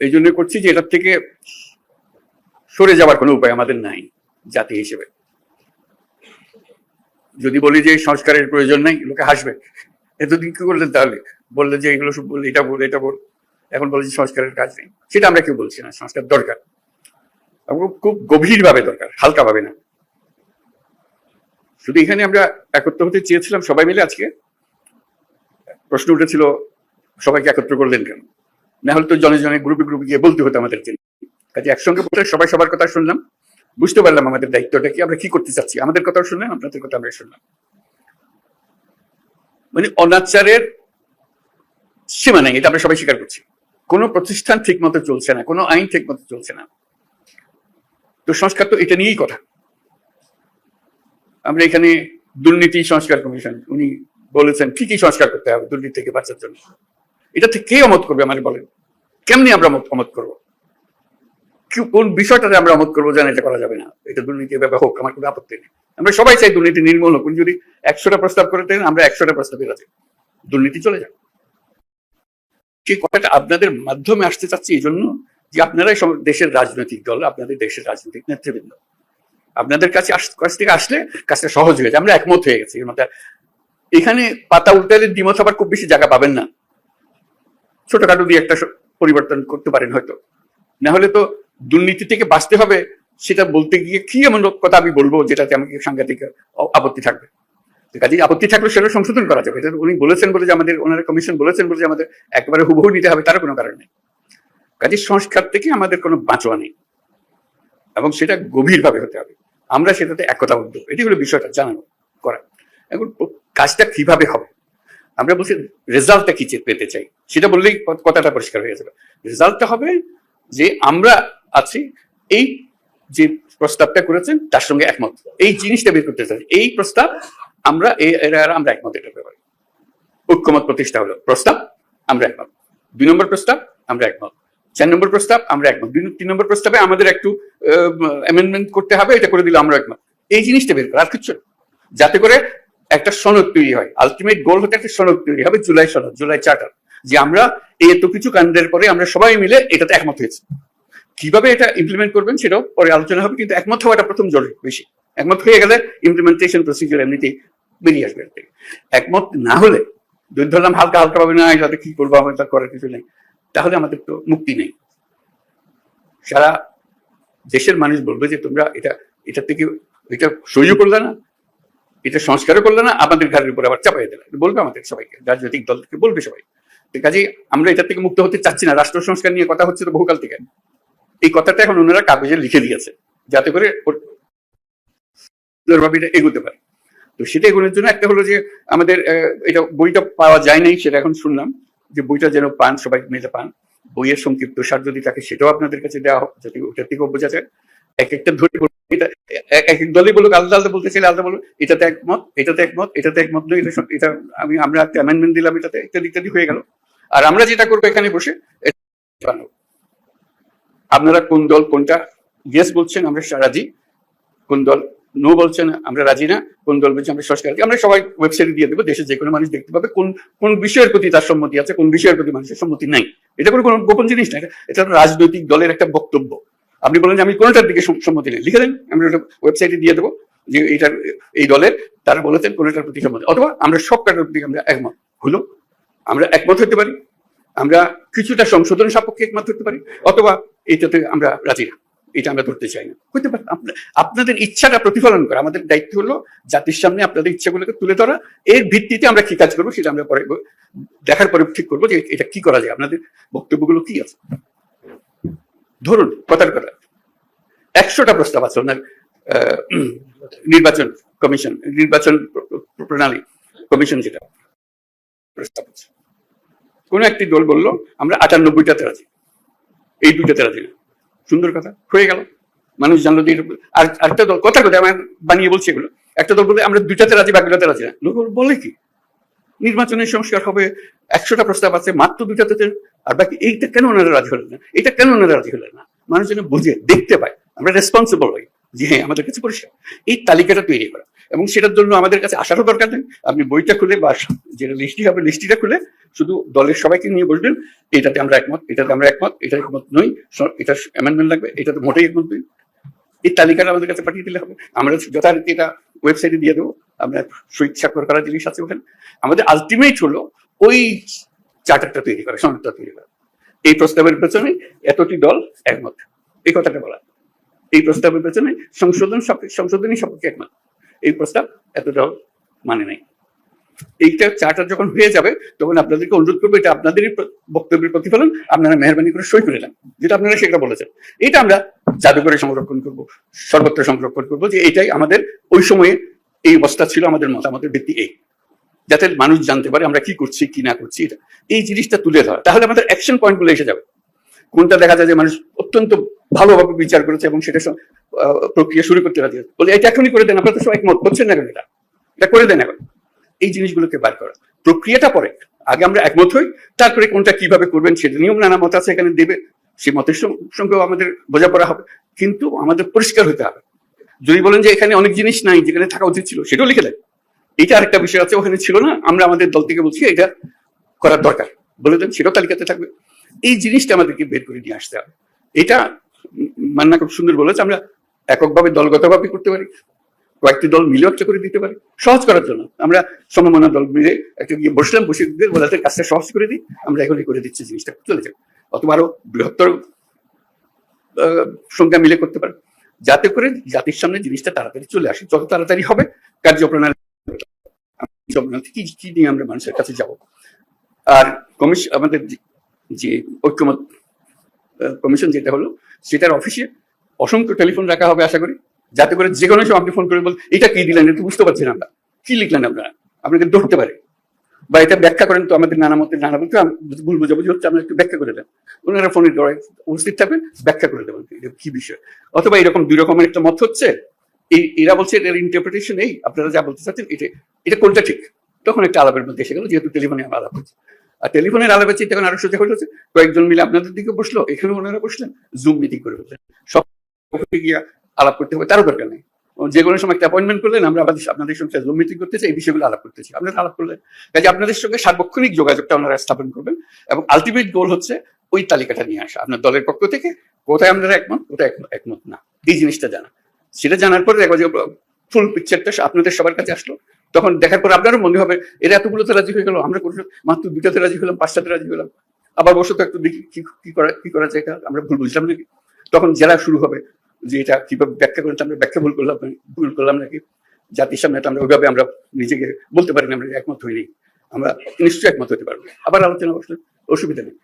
এই জন্য করছি যে এটার থেকে সরে যাওয়ার কোনো উপায় আমাদের নাই, জাতি হিসেবে। যদি বলি যে সংস্কারের প্রয়োজন নাই, লোকে হাসবে। এতদিন কি করলেন তাহলে? বললে যে এগুলো সব বললে এটা বল এটা বল। এখন বলে যে সংস্কারের কাজ নেই। সেটা আমরা কেউ বলছি না, সংস্কার দরকার। খুব গভীরভাবে দরকার হালকা ভাবে না। শুধু এখানে আমরা একত্র হতে চেয়েছিলাম সবাই মিলে আজকে। প্রশ্ন উঠেছিল, সবাইকে একত্র করলেন কেন? না হলে তো জনে জনে গ্রুপে গ্রুপে গিয়ে বলতে হতো আমাদেরকে। কাজে একসঙ্গে বসে সবাই সবার কথা শুনলাম, বুঝতে পারলাম আমাদের দায়িত্বটা কি, আমরা কি করতে চাচ্ছি, আমাদের কথাও শুনলাম, আপনাদের কথা আমরা শুনলাম। মানে অনাচারের সীমা নেই, এটা আমরা সবাই স্বীকার করছি। কোনো প্রতিষ্ঠান ঠিক মতো চলছে না, কোনো আইন ঠিক মতো চলছে না। তো সংস্কার তো এটা নিয়েই কথা। আমরা এখানে দুর্নীতি সংস্কার কমিশন, উনি বলেছেন কি কি সংস্কার করতে হবে দুর্নীতি থেকে বাঁচার জন্য। এটা থেকে কে অমত করবে আমাকে বলেন? কেমনি আমরা অমত- করব? কোন বিষয়টাতে আমরা অমত করব জানা এটা করা যাবে না। এটা দুর্নীতি ব্যাপার হোক, আমার কোনো আপত্তি নেই। আমরা সবাই চাই দুর্নীতি নির্মূল হোক। যদি একশোটা প্রস্তাব করে দেন, আমরা একশোটা প্রস্তাবে রাজি। দুর্নীতি চলে সেই কথাটা আপনাদের মাধ্যমে আসতে চাচ্ছি এই জন্য যে আপনারাই দেশের রাজনৈতিক দল, আপনাদের দেশের রাজনৈতিক নেতৃবৃন্দ। আপনাদের কাছে কাছ থেকে আসলে কাজটা সহজ হয়ে যায়। আমরা একমত হয়ে গেছি। এখানে পাতা উল্টালে দ্বিমত হবার খুব বেশি জায়গা পাবেন না। ছোটখাটো দিয়ে একটা পরিবর্তন করতে পারেন হয়তো। না হলে তো দুর্নীতি থেকে বাঁচতে হবে, সেটা বলতে গিয়ে কি এমন কথা আমি বলব যেটাতে আমাকে সাংঘাতিক আপত্তি থাকবে? তো কাজেই আপত্তি থাকলে সেটা সংশোধন করা যাবে। উনি বলেছেন বলে যে আমাদের, ওনারা কমিশন বলেছেন বলে যে আমাদের একেবারে হুবহু নিতে হবে তার কোনো কারণ নেই। কাজে সংস্কার থেকে আমাদের কোনো বাঁচোয়া নেই। এবং সেটা গভীরভাবে হতে হবে। আমরা সেটাতে একতাবদ্ধ। এটি হলো বিষয়টা জানানো, করা। এখন কাজটা কীভাবে হবে? আমরা বলছি রেজাল্টটা কি পেতে চাই? সেটা বললেই কথাটা পরিষ্কার হয়ে যাবে। রেজাল্টটা হবে যে আমরা আছি, এই যে প্রস্তাবটা করেছেন, তার সঙ্গে একমত। এই জিনিসটা বের করতে চাই। এই প্রস্তাব আমরা আমরা একমত এটার ব্যাপারে। ঐক্যমত প্রতিষ্ঠা হলো। প্রস্তাব, আমরা একমত। দুই নম্বর প্রস্তাব, আমরা একমত। চার নম্বর প্রস্তাব, আমরা একমত। দুই তিন নম্বর প্রস্তাবে আমাদের একটু অ্যামেন্ডমেন্ট করতে হবে, এটা করে দিলে আমরা একমত। এই জিনিসটা বের করা। আর কিছু যাতে করে একটা সনদ তৈরি হয়। আলটিমেট গোল হতে একটা সনদ তৈরি হবে জুলাই সনদ, জুলাই চার্টার যে আমরা এই এত কিছু কাণ্ডের পরে আমরা সবাই মিলে এটাতে একমত হয়েছি। কীভাবে এটা ইমপ্লিমেন্ট করবেন সেটাও পরে আলোচনা হবে, কিন্তু একমত হওয়াটা প্রথম জরুরি বেশি। একমত হয়ে গেলে ইমপ্লিমেন্টেশন প্রসিডিউর এমনিতেই বেরিয়ে আসবে। একমত না হলে, যদি ধরলাম হালকা হালকা ভাবে, না যাতে কি করব? আমাদের করার কিছু নেই। তাহলে আমাদের তো মুক্তি নেই। সারা দেশের মানুষ বলবে যে তোমরা এটা এটা থেকে এটা সহ্য করলে না। এটা সংস্কারও করলে না, আমাদের ঘরের উপর আবার চাপাই দিলে। বলবে আমাদের সবাইকে, রাজনৈতিক দল থেকে বলবে সবাই। তো কাজেই আমরা এটা থেকে মুক্ত হতে চাচ্ছি না। রাষ্ট্র সংস্কার নিয়ে কথা হচ্ছে তো বহুকাল থেকে। এই কথাটা এখন ওনারা কাগজে লিখে দিয়েছে, যাতে করে এগোতে পারে। তো সেটা এগোনোর জন্য একটা হলো যে, আমাদের এটা বইটা পাওয়া যায় নাই সেটা এখন শুনলাম যে বইটা যেন পান, সবাই মিলে পান। বইয়ের সংক্ষিপ্ত সার যদি থাকে, সেটাও আপনাদের কাছে দেওয়া হোক যদি ওটা থেকেও বোঝা যায় এক একটা ধরে এটা এক এক বলুক বলতে একমত, এটাতে একমত এটাতে একমত এটা আমি, আমরা এটাতে ইত্যাদি ইত্যাদি হয়ে গেল। আর আমরা যেটা করব এখানে বসে আপনারা কোন দল কোনটা ইয়েস বলছেন, আমরা রাজি। কোন দল নো বলছেন, আমরা রাজি না। কোন দল বলছে, আমরা সংস্কার আমরা সবাই ওয়েবসাইটে দিয়ে দেবো, দেশের যে কোনো মানুষ দেখতে পাবে কোন কোন বিষয়ের প্রতি তার সম্মতি আছে, কোন বিষয়ের প্রতি মানুষের সম্মতি নাই। এটা কোনো গোপন জিনিস না, এটা রাজনৈতিক দলের একটা বক্তব্য। আপনি বলেন যে আমি কোনটার দিকে সম্মতি নেই। লিখে দেন, আমি ওটা ওয়েবসাইটে দিয়ে দেবো যে এটার, এই দলের, তারা বলেছেন কোনটার প্রতি সম্মতি। অথবা আমরা সব কাটার প্রতি আমরা একমত। হলো, আমরা একমত হতে পারি, আমরা কিছুটা সংশোধন সাপেক্ষে একমত হতে পারি, অথবা এইটাতে আমরা রাজি না। এটা আমরা ধরতে চাই না। হতে পারে আপনাদের ইচ্ছাটা প্রতিফলন করা। আমাদের দায়িত্ব হলো জাতির সামনে আপনাদের ইচ্ছাগুলোকে তুলে ধরা। এর ভিত্তিতে আমরা কি কাজ করব সেটা আমরা পরে দেখার পরে ঠিক করব যে এটা কি করা যায়। আপনাদের বক্তব্যগুলো কি আছে? ধরুন, কথার কথা। একশোটা প্রস্তাব আছে ওনার নির্বাচন কমিশন, নির্বাচন প্র- প্র- প্রণালী কমিশন যেটা, প্রস্তাব আছে। কোন একটি দল বলল, আমরা আটানব্বইটাতে রাজি। এই দুইটাতে রাজি না। সুন্দর কথা, হয়ে গেল। মানুষ জানলো যে আর আরেকটা দল কথা কথা আমি বানিয়ে বলছি এগুলো। একটা দল বলে আমরা দুইটাতে রাজি বাকিটাতে রাজি না। লোক বলে কি? নির্বাচনের সংস্কার হবে, একশোটা প্রস্তাব আছে, মাত্র দুইটাতে আর বাকি এইটা কেন ওনারা রাজি হলেন না? এটা কেন ওনারা রাজি হলেন না? মানুষ যেন বুঝে, দেখতে পায়। আমরা রেসপন্সিবল হই। যে হ্যাঁ আমাদের কাছে পরিষ্কার। এই তালিকাটা তৈরি করা। এবং সেটার জন্য আমাদের কাছে আসারও দরকার নেই। আপনি বইটা খুলে বা যেটা লিস্টি হবে লিস্টিটা খুলে শুধু দলের সবাইকে নিয়ে বসবেন। এটাতে আমরা একমত, এটাতে আমরা একমত এটা একমত নই। এটা অ্যামেন্ডমেন্ট লাগবে এটাতে মোটেই একমত নই। এই তালিকাটা আমাদের কাছে পাঠিয়ে দিলে হবে। আমরা যথারীতি এটা ওয়েবসাইটে দিয়ে দেবো। আমরা শহীদ স্বাক্ষর করা জিনিস আছে ওখানে। আমাদের আলটিমেট হলো ওই চার্টারটা তৈরি করা, সনদটা তৈরি করা। এই প্রস্তাবের পেছনে এতটি দল একমত। এই কথাটা বলা। এই প্রস্তাবের পেছনে সংশোধন সংশোধনী সপক্ষে একমত এই প্রস্তাব এত দল মানে নাই। এইটা চার্টার যখন হয়ে যাবে, তখন আপনাদেরকে অনুরোধ করব, এটা আপনাদেরই বক্তব্যের প্রতিফলন, আপনারা মেহরবানি করে সই করে নেন। যেটা আপনারা সেটা বলেছেন। এটা আমরা জাদুঘরে সংরক্ষণ করব, সর্বত্র সংরক্ষণ করব যে এটাই আমাদের ওই সময়ে এই অবস্থা ছিল, আমাদের মতামতের ভিত্তি এই। যাতে মানুষ জানতে পারে আমরা কি করছি, কি না করছি, এটা। এই জিনিসটা তুলে ধরা। তাহলে আমাদের অ্যাকশন পয়েন্টগুলো এসে যাবে। কোনটা দেখা যায় যে মানুষ অত্যন্ত ভালোভাবে বিচার করেছে এবং সেটা প্রক্রিয়া শুরু করতে রাজি আছে। বলে, এটা এখনই করে দেন, আপনারা তো সবাই একমত হচ্ছেন না এটা? এটা করে দেন এখন। এই জিনিসগুলোকে বার করা। প্রক্রিয়াটা পরে। আগে আমরা একমত হই, তারপরে কোনটা কীভাবে করবেন সেটা নিয়েও নানা মত আছে এখানে দেবে। সেই মতের সঙ্গেও আমাদের বোঝাপড়া হবে। কিন্তু আমাদের পরিষ্কার হতে হবে। যদি বলেন যে এখানে অনেক জিনিস নাই, যেখানে থাকা উচিত ছিল, সেটাও লিখে দেয় এটা আরেকটা বিষয় আছে, ওখানে ছিল না। আমরা আমাদের দল থেকে বলছি, এটা করার দরকার। বলে দেন, সেটাও তালিকাতে থাকবে। এই জিনিসটা আমাদেরকে বের করে নিয়ে আসতে হবে। এটা মান্না খুব সুন্দর বলেছে, আমরা এককভাবে দলগতভাবে করতে পারি, কয়েকটি দল মিলেও একটা করে দিতে পারি, সহজ করার জন্য। আমরা সমমনা দল মিলে একটা গিয়ে বসলাম, বসে দিয়ে কাজটা সহজ করে দিই, আমরা এখনই করে দিচ্ছি জিনিসটা, চলে যাবে অথবা আরও বৃহত্তর সংখ্যা মিলে করতে পারে। যাতে করে জাতির সামনে জিনিসটা তাড়াতাড়ি চলে আসে, যত তাড়াতাড়ি হবে কার্যপ্রণালী কি কি নিয়ে আমরা মানুষের কাছে যাব। আর কমিশন আমাদের যে- ঐক্যমত কমিশন যেটা হলো, সেটার অফিসে অসংখ্য টেলিফোন রাখা হবে আশা করি। যাতে করে যে কোনো সময় আপনি ফোন করে বল এটা কি দিলেন? এটা বুঝতে পারছেন আমরা। কি লিখলেন আপনারা? আপনাকে ধরতে পারে। বা এটা ব্যাখ্যা করেন তো আমাদের নানা মতে নানা বলতে ভুল বোঝাবুঝি হচ্ছে, আমরা একটু ব্যাখ্যা করে দেন। ওনারা ফোনের গড়ায় উপস্থিত থাকবেন, ব্যাখ্যা করে দেবেন এটা কি বিষয়। অথবা এরকম দুই রকমের একটা মত হচ্ছে, এই এরা বলছে এর ইন্টারপ্রিটেশন এই আপনারা যা বলতে চাচ্ছেন, এটা এটা কোনটা ঠিক? তখন একটা আলাপের মধ্যে এসে গেল, যেহেতু টেলিফোনে আমরা আলাপ হচ্ছে আর টেলিফোনের চেয়ে তখন আরও সোজা হচ্ছে। কয়েকজন মিলে আপনাদের দিকে বসল, এখানে ওনারা বসলেন জুম মিটিং করে বসলেন। সব গিয়ে আলাপ করতে হবে, তারও দরকার নেই। যে কোনো সময় একটা অ্যাপয়েন্টমেন্ট করলেন, আমরা আমাদের আপনাদের সঙ্গে জুম মিটিং করতেছি এই বিষয়গুলো আলাপ করতেছি আপনারা আলাপ করলেন। কাজে আপনাদের সঙ্গে সার্বক্ষণিক যোগাযোগটা ওনারা স্থাপন করবেন এবং আলটিমেট গোল হচ্ছে ওই তালিকাটা নিয়ে আসা। আপনার দলের পক্ষ থেকে কোথায় আপনারা একমত, কোথায় একমত না। এই জিনিসটা জানা। সেটা জানার পরে দেখো যে ফুল পিকচারটা আপনাদের সবার কাছে আসলো। তখন দেখার পর আপনারও মনে হবে, এরা এতগুলোতে রাজি হয়ে গেল, আমরা কোনো মাত্র দুইটাতে রাজি হলাম, পাঁচটাতে রাজি হলাম। আবার বসে তো একটু দেখি কি কি করা কি করা যায় আমরা ভুল বুঝলাম নাকি? তখন জেলা শুরু হবে যে এটা কীভাবে ব্যাখ্যা করেন, আমরা ব্যাখ্যা ভুল করলাম ভুল করলাম নাকি? জাতির সামনে আমরা ওইভাবে আমরা নিজেকে বলতে পারি না, আমরা একমত হইনি আমরা নিশ্চয়ই একমত হতে পারব। আবার আলোচনা অসুবিধা নেই।